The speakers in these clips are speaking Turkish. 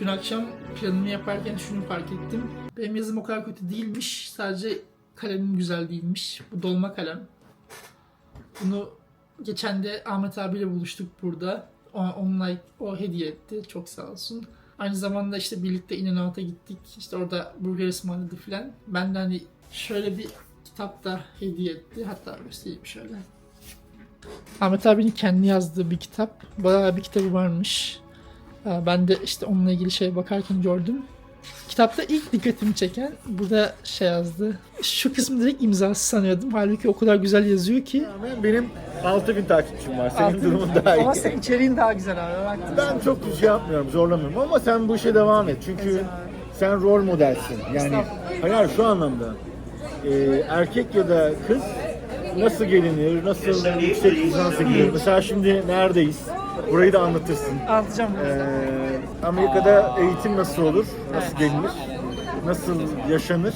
Dün akşam planımı yaparken şunu fark ettim. Benim yazım o kadar kötü değilmiş. Sadece kalemim güzel değilmiş. Bu dolma kalem. Bunu geçen de Ahmet abiyle buluştuk burada. O, onunla o hediye etti. Çok sağ olsun. Aynı zamanda işte birlikte In-N-Out'a gittik. İşte orada burger ısmarladı filan. Ben de hani şöyle bir kitap da hediye etti. Hatta göstereyim şöyle. Ahmet abinin kendi yazdığı bir kitap. Bayağı bir kitabı varmış. Ha, Ben de işte onunla ilgili şeye bakarken gördüm. Kitapta ilk dikkatimi çeken burada şey yazdı. Şu kısmı direkt imzası sanıyordum. Halbuki o kadar güzel yazıyor ki. Benim 6000 takipçim var. Senin Altın- durumun daha iyi. Ama senin içeriğin daha güzel abi. Ben çok şey yapmıyorum, zorlamıyorum ama sen bu işe devam et. Çünkü sen rol modelsin. Yani hayır şu anlamda. Ee, erkek ya da kız nasıl gelinir, nasıl yüksek lisansa gidilir. Mesela şimdi neredeyiz? Burayı da anlatırsın. Anlatacağım Ee. Amerika'da eğitim nasıl olur, nasıl gelinir, nasıl yaşanır,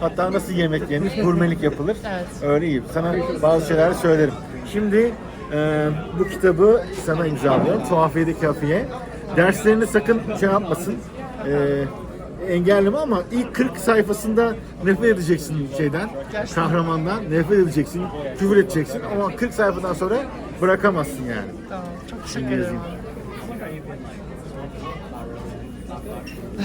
hatta nasıl yemek yenir, gurmelik yapılır. Evet. Öyle iyi. Sana bazı şeyler söylerim. Şimdi e, bu kitabı sana imzalıyorum. Tuhafiyede Kafiye. Derslerini sakın şey yapmasın. E, engelleme ama ilk 40 sayfasında nefret edeceksin şeyden, kahramandan nefret edeceksin, küfür edeceksin ama 40 sayfadan sonra bırakamazsın yani. Tamam. Çok teşekkür ederim.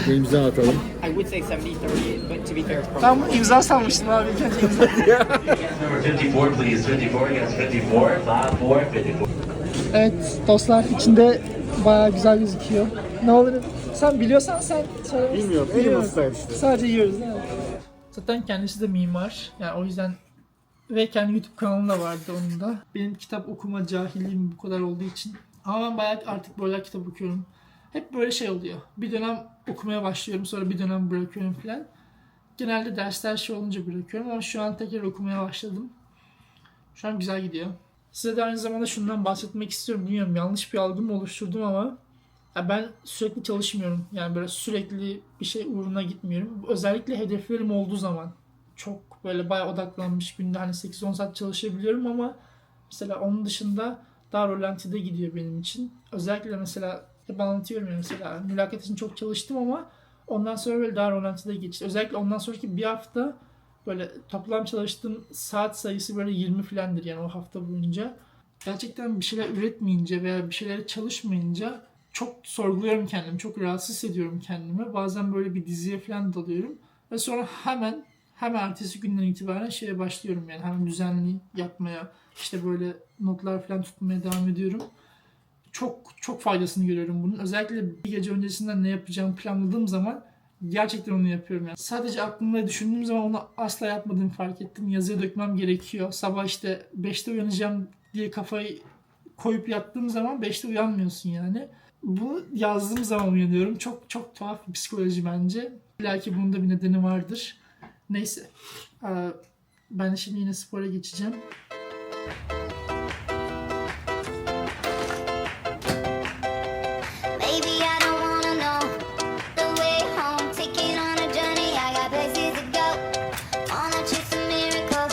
Bir imza atalım. I would say 70-30, but to be fair, it's probably Ben bunu imza sanmıştım abi. İlk önce imza. Number 54, please. 54 against 54. 5 4 54. Evet dostlar içinde bayağı güzel gözüküyor. Ne olur sen biliyorsan sen söyle. Bilmiyorum, işte. Sadece yiyoruz değil mi? Zaten kendisi de mimar. Yani o yüzden ve kendi YouTube kanalı da vardı onun da. Benim kitap okuma cahilliğim bu kadar olduğu için. Ama ben bayağı artık böyle kitap okuyorum. Hep böyle şey oluyor. Bir dönem okumaya başlıyorum sonra bir dönem bırakıyorum falan. Genelde dersler şey olunca bırakıyorum ama şu an tekrar okumaya başladım. Şu an güzel gidiyor. Size de aynı zamanda şundan bahsetmek istiyorum. Bilmiyorum yanlış bir algı mı oluşturdum ama ya ben sürekli çalışmıyorum. Yani böyle sürekli bir şey uğruna gitmiyorum. Özellikle hedeflerim olduğu zaman çok böyle bayağı odaklanmış günde hani 8-10 saat çalışabiliyorum ama mesela onun dışında daha rolantide gidiyor benim için. Özellikle mesela hep anlatıyorum ya mesela mülakat için çok çalıştım ama ondan sonra böyle daha rolantide geçti. Özellikle ondan sonraki bir hafta böyle toplam çalıştığım saat sayısı böyle 20 filandır yani o hafta boyunca. Gerçekten bir şeyler üretmeyince veya bir şeylere çalışmayınca çok sorguluyorum kendimi. Çok rahatsız hissediyorum kendimi. Bazen böyle bir diziye falan dalıyorum. Ve sonra hemen hemen ertesi günden itibaren şeye başlıyorum yani hemen düzenli yapmaya işte böyle notlar falan tutmaya devam ediyorum. Çok çok faydasını görüyorum bunun. Özellikle bir gece öncesinden ne yapacağımı planladığım zaman gerçekten onu yapıyorum yani. Sadece aklımda düşündüğüm zaman onu asla yapmadığımı fark ettim. Yazıya dökmem gerekiyor. Sabah işte 5'te uyanacağım diye kafayı koyup yattığım zaman 5'te uyanmıyorsun yani. Bu yazdığım zaman uyanıyorum. Çok çok tuhaf bir psikoloji bence. Belki bunun da bir nedeni vardır. Neyse. Ee, Ben şimdi yine spora geçeceğim. Maybe I don't wanna know the way home. Taking on a journey, I got places to go. Wanna chase a miracle,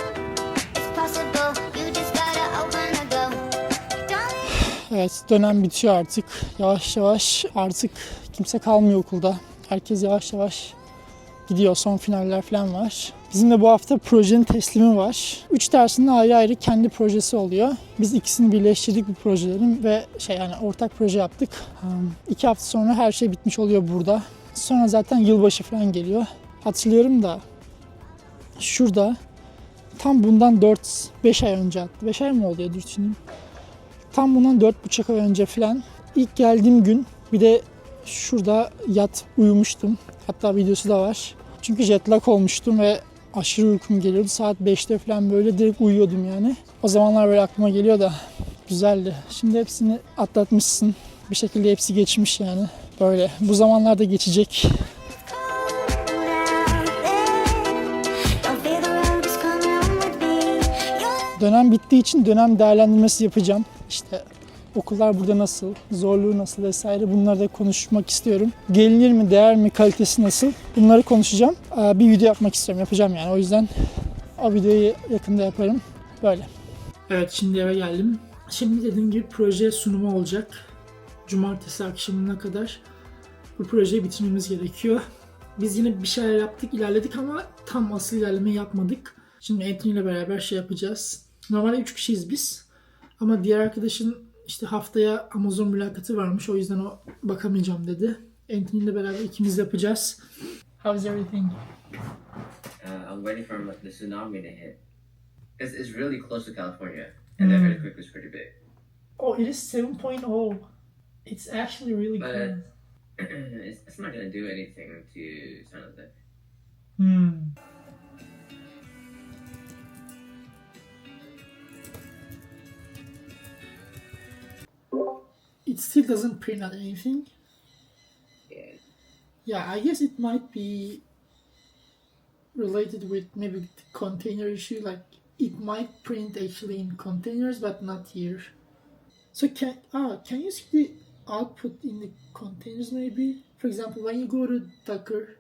it's possible. You just gotta open the door. Darling. Evet dönem bitiyor artık. Yavaş yavaş artık kimse kalmıyor okulda. Herkes yavaş yavaş gidiyor. Son finaller falan var. Bizim de bu hafta projenin teslimi var. Üç dersinde ayrı ayrı kendi projesi oluyor. Biz ikisini birleştirdik bu projelerin ve şey yani ortak proje yaptık. İki hafta sonra her şey bitmiş oluyor burada. Sonra zaten yılbaşı falan geliyor. Hatırlıyorum da şurada tam bundan 4-5 ay önce hatta 5 ay mı oluyor düşüneyim. Tam bundan 4,5 ay önce falan ilk geldiğim gün bir de şurada yat uyumuştum. Hatta videosu da var. Çünkü jet lag olmuştum ve aşırı uykum geliyordu. Saat 5'te falan böyle direkt uyuyordum yani. O zamanlar böyle aklıma geliyor da güzeldi. Şimdi hepsini atlatmışsın. Bir şekilde hepsi geçmiş yani. Böyle. Bu zamanlarda geçecek. Dönem bittiği için dönem değerlendirmesi yapacağım. İşte okullar burada nasıl, zorluğu nasıl vesaire bunları da konuşmak istiyorum. Gelinir mi, değer mi, kalitesi nasıl bunları konuşacağım. Ee, Bir video yapmak istiyorum, yapacağım yani. O yüzden o videoyu yakında yaparım. Böyle. Evet şimdi eve geldim. Şimdi dediğim gibi proje sunumu olacak. Cumartesi akşamına kadar. Bu projeyi bitirmemiz gerekiyor. Biz yine bir şeyler yaptık, ilerledik ama tam asıl ilerleme yapmadık. Şimdi Anthony ile beraber şey yapacağız. Normalde 3 kişiyiz biz. Ama diğer arkadaşın işte haftaya Amazon mülakatı varmış. O yüzden o bakamayacağım dedi. Anthony ile beraber ikimiz yapacağız. How's everything? Uh, I'm waiting for the tsunami to hit. It's, it's really close to California, and that earthquake was pretty big. Oh, it is 7.0. It's actually really But- cool. it's, it's not gonna do anything to San Jose. Hmm. It still doesn't print out anything. Yeah. Yeah, I guess it might be related with maybe the container issue. Like it might print actually in containers, but not here. So can ah can you see the output in the containers maybe? For example, when you go to Docker,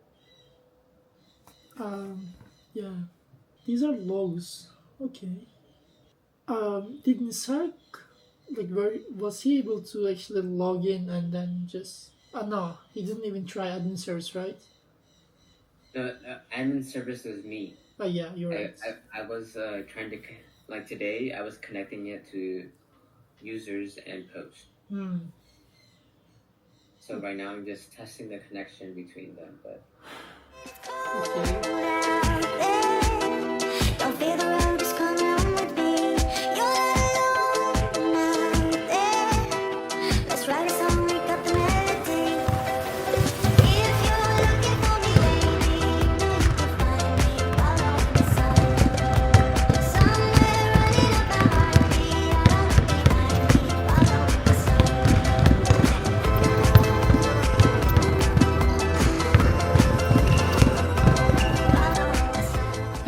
um, yeah, these are logs. Okay. Um, did Nisark like were, was he able to actually log in and then just? Uh, no, he didn't even try admin service, right? The uh, admin service was me. Oh yeah, you're I, right. I, I was uh, trying to, like today, I was connecting it to users and posts. Hmm. So right now I'm just testing the connection between them, but Okay.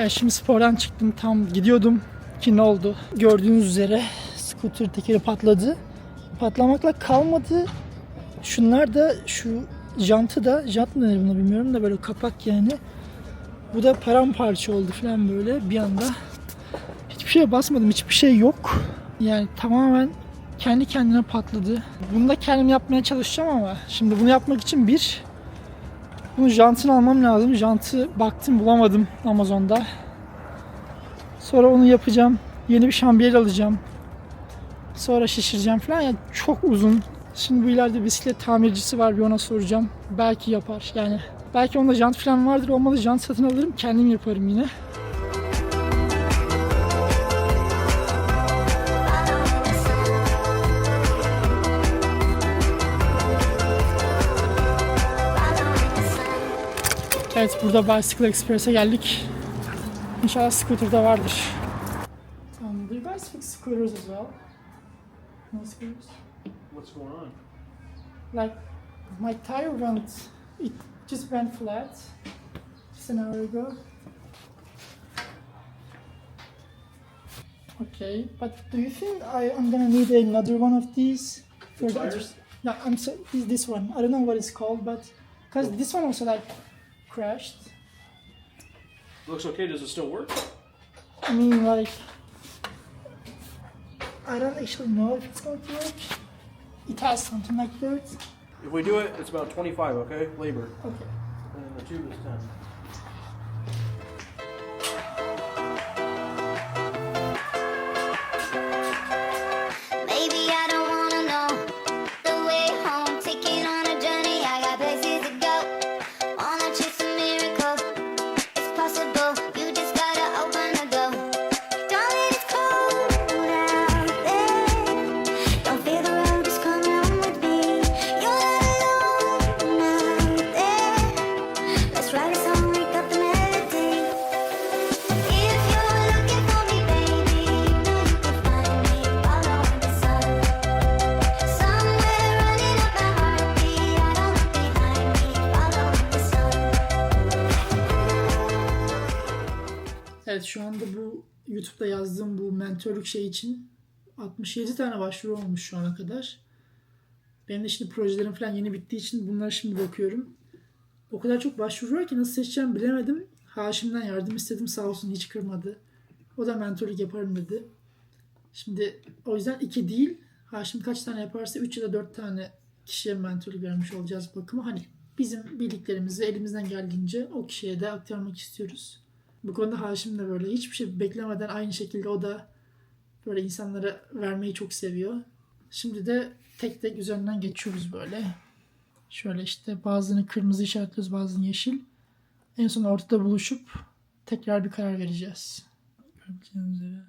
Şimdi spordan çıktım tam gidiyordum ki ne oldu? Gördüğünüz üzere scooter tekeri patladı. Patlamakla kalmadı. Şunlar da şu jantı da jant mı denir buna bilmiyorum da böyle kapak yani. Bu da paramparça oldu falan böyle bir anda. Hiçbir şeye basmadım hiçbir şey yok. Yani tamamen kendi kendine patladı. Bunu da kendim yapmaya çalışacağım ama şimdi bunu yapmak için bir bunun jantını almam lazım. Jantı baktım bulamadım Amazon'da. Sonra onu yapacağım. Yeni bir şambiyer alacağım. Sonra şişireceğim falan. Yani çok uzun. Şimdi bu ileride bisiklet tamircisi var bir ona soracağım. Belki yapar. Yani belki onda jant falan vardır. Olmadı jant satın alırım. Kendim yaparım yine. Evet burada Bicycle Express'e geldik. İnşallah scooter'da vardır. Um, do you guys fix scooters as well? No scooters? What's going on? Like my tire went, it just went flat just an hour ago. Okay, but do you think I, I'm gonna need another one of these? For tires? No, I'm so, this, this one. I don't know what it's called, but because this one also like crashed. Looks okay. Does it still work? I mean, like, I don't actually know if it's going to work. It has something like that. If we do it, it's about 25, okay? Labor. Okay. And then the tube is 10. Evet şu anda bu YouTube'da yazdığım bu mentörlük şey için 67 tane başvuru olmuş şu ana kadar. Benim de şimdi projelerim falan yeni bittiği için bunlara şimdi bakıyorum. O kadar çok başvuru var ki nasıl seçeceğimi bilemedim. Haşim'den yardım istedim sağ olsun hiç kırmadı. O da mentörlük yaparım dedi. Şimdi o yüzden iki değil. Haşim kaç tane yaparsa 3 ya da 4 tane kişiye mentörlük vermiş olacağız bakımı. Hani bizim bildiklerimizi elimizden geldiğince o kişiye de aktarmak istiyoruz. Bu konuda Haşim de böyle hiçbir şey beklemeden aynı şekilde o da böyle insanlara vermeyi çok seviyor. Şimdi de tek tek üzerinden geçiyoruz böyle. Şöyle işte bazılarını kırmızı işaretliyoruz bazılarını yeşil. En son ortada buluşup tekrar bir karar vereceğiz. Gördüğünüz üzere.